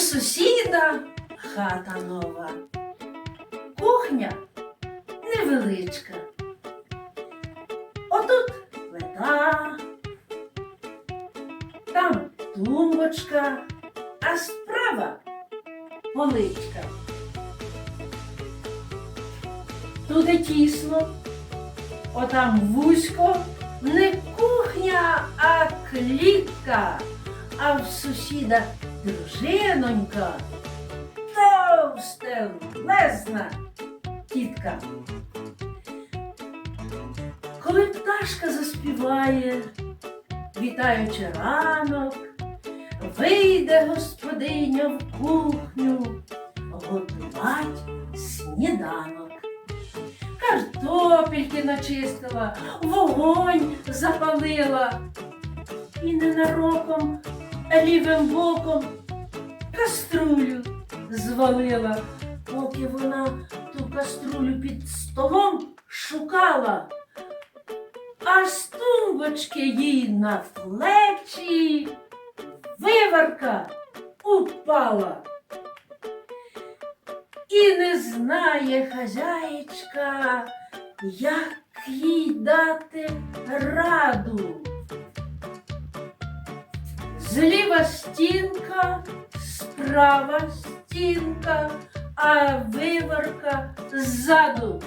сусіда хата нова. Кухня невеличка. Отут плита, там тумбочка, а справа поличка. Туди тісно, отам вузько, не кухня, а клітка, а в сусіда дружинонька, товстелезна тітка. Коли пташка заспіває, вітаючи ранок, вийде господиня в кухню, готувать сніданок. Картопельки начистила, вогонь запалила і ненароком лівим боком каструлю звалила, поки вона ту каструлю під столом шукала, а з тумбочки їй на плечі виварка упала. І не знає хазяєчка, як їй дати раду. Зліва стінка, справа стінка, а виварка ззаду.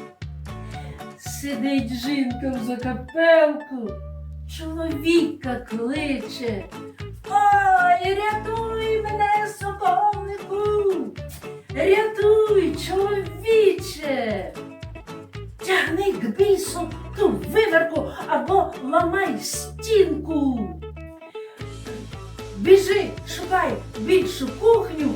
Сидить жінка в закапелку, чоловіка кличе. Ой, рятуй мене, соколику, рятуй, чоловіче. Тягни к бісу ту виверку або ламай стінку. Біжи, шукай більшу кухню